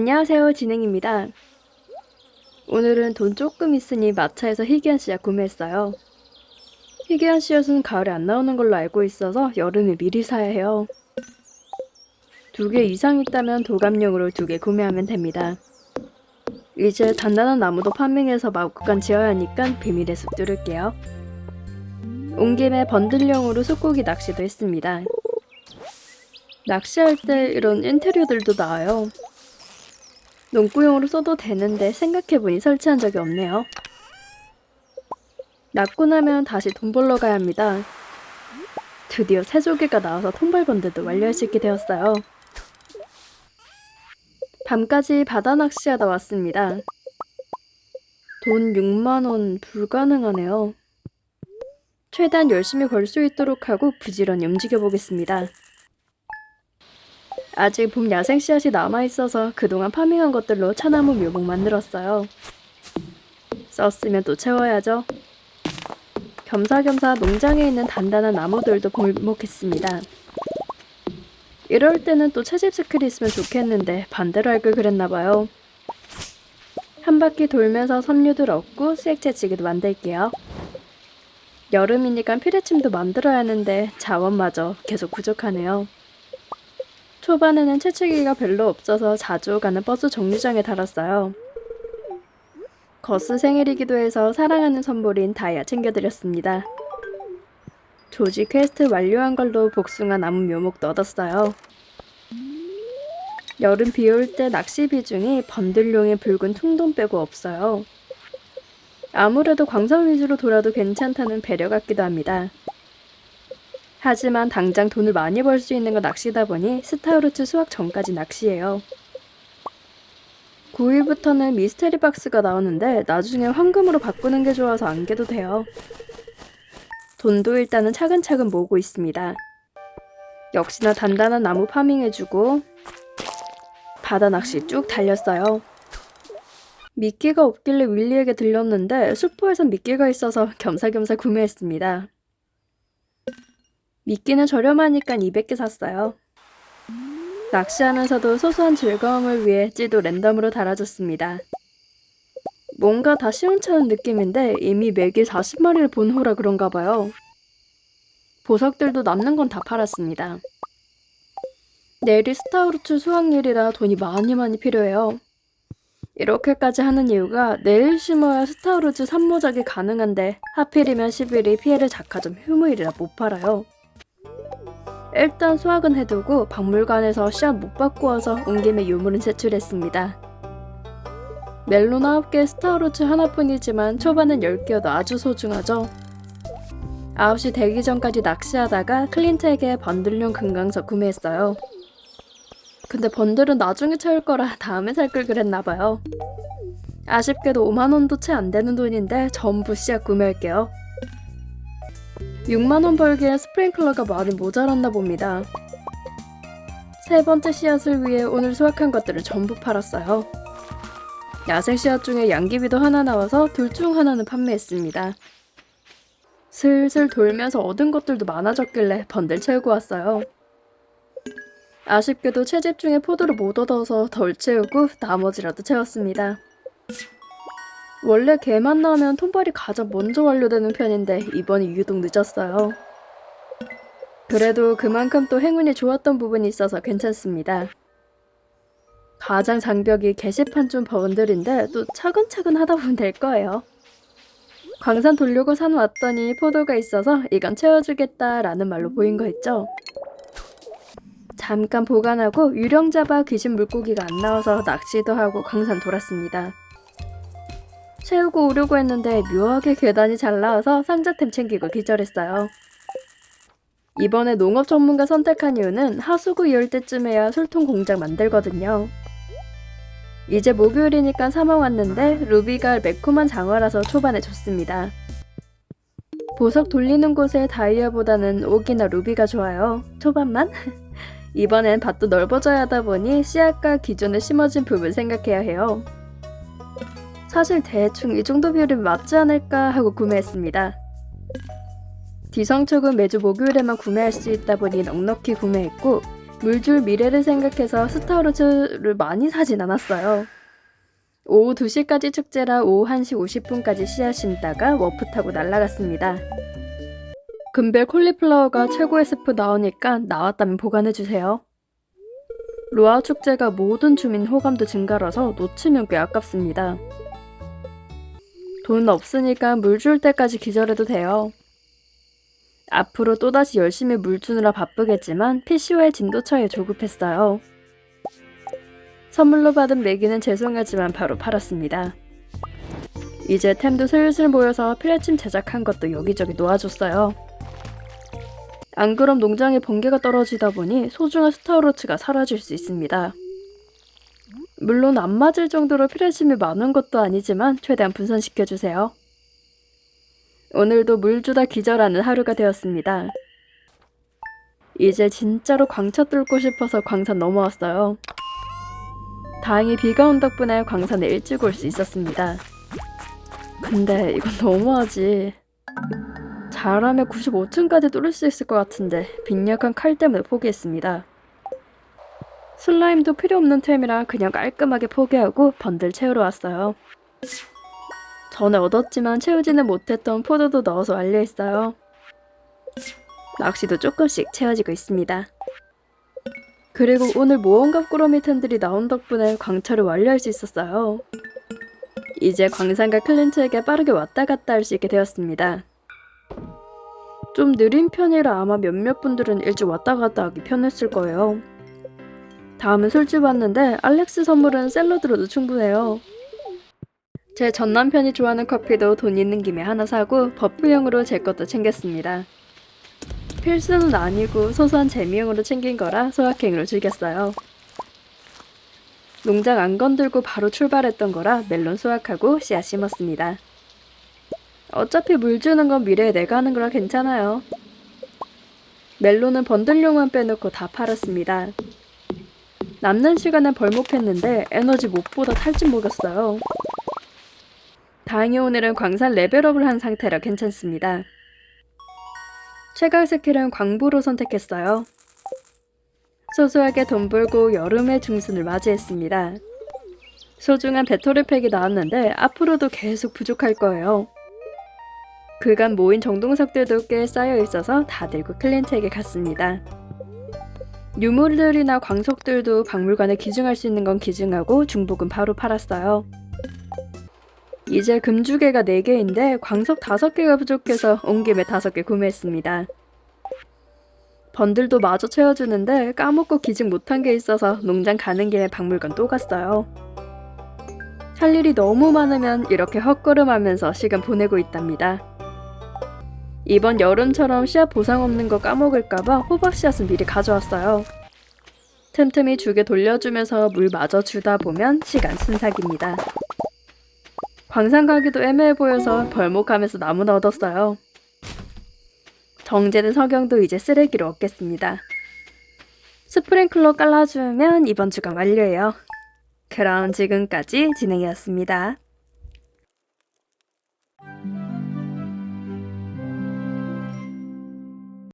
안녕하세요. 진행입니다. 오늘은 돈 조금 있으니 마차에서 희귀한 씨앗 구매했어요. 희귀한 씨앗은 가을에 안 나오는 걸로 알고 있어서 여름에 미리 사야 해요. 두 개 이상 있다면 도감용으로 두 개 구매하면 됩니다. 이제 단단한 나무도 파밍해서 마구간 지어야 하니까 비밀의 숲 뚫을게요. 온 김에 번들용으로 숲고기 낚시도 했습니다. 낚시할 때 이런 인테리어들도 나와요. 농구용으로 써도 되는데 생각해보니 설치한 적이 없네요. 낚고 나면 다시 돈 벌러 가야 합니다. 드디어 새 조개가 나와서 통발번들도 완료할 수 있게 되었어요. 밤까지 바다 낚시하다 왔습니다. 돈 6만원 불가능하네요. 최대한 열심히 벌 수 있도록 하고 부지런히 움직여 보겠습니다. 아직 봄 야생 씨앗이 남아있어서 그동안 파밍한 것들로 차나무 묘목 만들었어요. 썼으면 또 채워야죠. 겸사겸사 농장에 있는 단단한 나무들도 볼목했습니다. 이럴 때는 또 채집 스킬이 있으면 좋겠는데 반대로 할 걸 그랬나봐요. 한 바퀴 돌면서 섬유들 얻고 수액 채치기도 만들게요. 여름이니까 피레침도 만들어야 하는데 자원마저 계속 부족하네요. 초반에는 채취기가 별로 없어서 자주 가는 버스 정류장에 달았어요. 거스 생일이기도 해서 사랑하는 선물인 다이아 챙겨드렸습니다. 조지 퀘스트 완료한 걸로 복숭아 나무 묘목도 얻었어요. 여름 비 올 때 낚시 비중이 번들용의 붉은 퉁돈 빼고 없어요. 아무래도 광선 위주로 돌아도 괜찮다는 배려 같기도 합니다. 하지만 당장 돈을 많이 벌 수 있는 건 낚시다 보니 스타우루츠 수확 전까지 낚시해요. 9일부터는 미스테리 박스가 나오는데 나중에 황금으로 바꾸는 게 좋아서 안 개도 돼요. 돈도 일단은 차근차근 모으고 있습니다. 역시나 단단한 나무 파밍해주고 바다 낚시 쭉 달렸어요. 미끼가 없길래 윌리에게 들렸는데 슈퍼에선 미끼가 있어서 겸사겸사 구매했습니다. 미끼는 저렴하니까 200개 샀어요. 낚시하면서도 소소한 즐거움을 위해 찌도 랜덤으로 달아줬습니다. 뭔가 다 시원찮은 느낌인데 이미 매개 40마리를 본 후라 그런가 봐요. 보석들도 남는 건 다 팔았습니다. 내일이 스타우루츠 수확일이라 돈이 많이 많이 필요해요. 이렇게까지 하는 이유가 내일 심어야 스타우루츠 산모작이 가능한데 하필이면 10일이 피해를 작화점 휴무일이라 못 팔아요. 일단 수확은 해두고 박물관에서 씨앗 못 와서 온 김에 유물은 제출했습니다. 멜론 9개 스타우루츠 하나뿐이지만 초반은 10개여도 아주 소중하죠. 9시 되기 전까지 낚시하다가 클린트에게 번들용 금강석 구매했어요. 근데 번들은 나중에 채울 거라 다음에 살 걸 그랬나봐요. 아쉽게도 5만원도 채 안 되는 돈인데 전부 씨앗 구매할게요. 6만원 벌기에 스프링클러가 많이 모자랐나 봅니다. 세 번째 씨앗을 위해 오늘 수확한 것들을 전부 팔았어요. 야생 씨앗 중에 양귀비도 하나 나와서 둘 중 하나는 판매했습니다. 슬슬 돌면서 얻은 것들도 많아졌길래 번들 채우고 왔어요. 아쉽게도 채집 중에 포도를 못 얻어서 덜 채우고 나머지라도 채웠습니다. 원래 개만 나오면 톤발이 가장 먼저 완료되는 편인데 이번이 유독 늦었어요. 그래도 그만큼 또 행운이 좋았던 부분이 있어서 괜찮습니다. 가장 장벽이 게시판 좀 버은들인데 또 차근차근 하다 보면 될 거예요. 광산 돌려고 산 왔더니 포도가 있어서 이건 채워주겠다라는 말로 보인 거 있죠? 잠깐 보관하고 유령 잡아 귀신 물고기가 안 나와서 낚시도 하고 광산 돌았습니다. 채우고 오려고 했는데 묘하게 계단이 잘 나와서 상자템 챙기고 기절했어요. 이번에 농업 전문가 선택한 이유는 하수구 이럴 때쯤에야 술통 공장 만들거든요. 이제 목요일이니까 사망 왔는데 루비가 매콤한 장어라서 초반에 좋습니다. 보석 돌리는 곳에 다이아보다는 옥이나 루비가 좋아요. 초반만? 이번엔 밭도 넓어져야 하다 보니 씨앗과 기존에 심어진 부분 생각해야 해요. 사실 대충 이 정도 비율이면 맞지 않을까 하고 구매했습니다. 뒤성촉은 매주 목요일에만 구매할 수 있다 보니 넉넉히 구매했고 물줄 미래를 생각해서 스타워즈를 많이 사진 않았어요. 오후 2시까지 축제라 오후 1시 50분까지 씨앗 심다가 워프 타고 날아갔습니다. 금별 콜리플라워가 최고의 스프 나오니까 나왔다면 보관해주세요. 로아 축제가 모든 주민 호감도 증가라서 놓치면 꽤 아깝습니다. 돈 없으니까 물 줄 때까지 기절해도 돼요. 앞으로 또다시 열심히 물 주느라 바쁘겠지만 PC와의 진도 차에 조급했어요. 선물로 받은 메기는 죄송하지만 바로 팔았습니다. 이제 템도 슬슬 모여서 필레침 제작한 것도 여기저기 놓아줬어요. 안 그럼 농장에 번개가 떨어지다 보니 소중한 스타워로츠가 사라질 수 있습니다. 물론 안 맞을 정도로 필레침이 많은 것도 아니지만 최대한 분산시켜주세요. 오늘도 물 주다 기절하는 하루가 되었습니다. 이제 진짜로 광차 뚫고 싶어서 광산 넘어왔어요. 다행히 비가 온 덕분에 광산에 일찍 올 수 있었습니다. 근데 이건 너무하지. 잘하면 95층까지 뚫을 수 있을 것 같은데 빈약한 칼 때문에 포기했습니다. 슬라임도 필요 없는 템이라 그냥 깔끔하게 포기하고 번들 채우러 왔어요. 전에 얻었지만 채우지는 못했던 포도도 넣어서 완료했어요. 낚시도 조금씩 채워지고 있습니다. 그리고 오늘 모험갑 꾸러미 템들이 나온 덕분에 광철을 완료할 수 있었어요. 이제 광산과 클린트에게 빠르게 왔다 갔다 할 수 있게 되었습니다. 좀 느린 편이라 아마 몇몇 분들은 일찍 왔다 갔다 하기 편했을 거예요. 다음은 술집 왔는데 알렉스 선물은 샐러드로도 충분해요. 제 전 남편이 좋아하는 커피도 돈 있는 김에 하나 사고 버프용으로 제 것도 챙겼습니다. 필수는 아니고 소소한 재미용으로 챙긴 거라 소확행으로 즐겼어요. 농장 안 건들고 바로 출발했던 거라 멜론 수확하고 씨앗 심었습니다. 어차피 물 주는 건 미래에 내가 하는 거라 괜찮아요. 멜론은 번들용만 빼놓고 다 팔았습니다. 남는 시간엔 벌목했는데 에너지 못보다 탈진 먹였어요. 다행히 오늘은 광산 레벨업을 한 상태라 괜찮습니다. 최강 스킬은 광부로 선택했어요. 소소하게 돈 벌고 여름의 중순을 맞이했습니다. 소중한 배터리 팩이 나왔는데 앞으로도 계속 부족할 거예요. 그간 모인 정동석들도 꽤 쌓여 있어서 다 들고 클린트에게 갔습니다. 유물들이나 광석들도 박물관에 기증할 수 있는 건 기증하고 중복은 바로 팔았어요. 이제 금주개가 4개인데 광석 5개가 부족해서 온 김에 5개 구매했습니다. 번들도 마저 채워주는데 까먹고 기증 못한 게 있어서 농장 가는 길에 박물관 또 갔어요. 할 일이 너무 많으면 이렇게 헛걸음하면서 시간 보내고 있답니다. 이번 여름처럼 씨앗 보상 없는 거 까먹을까봐 호박 씨앗은 미리 가져왔어요. 틈틈이 주게 돌려주면서 물 마저 주다 보면 시간 순삭입니다. 광산 가기도 애매해 보여서 벌목하면서 나무나 얻었어요. 정제된 석영도 이제 쓰레기로 얻겠습니다. 스프링클러 깔아주면 이번 주간 완료예요. 그럼 지금까지 진행이었습니다.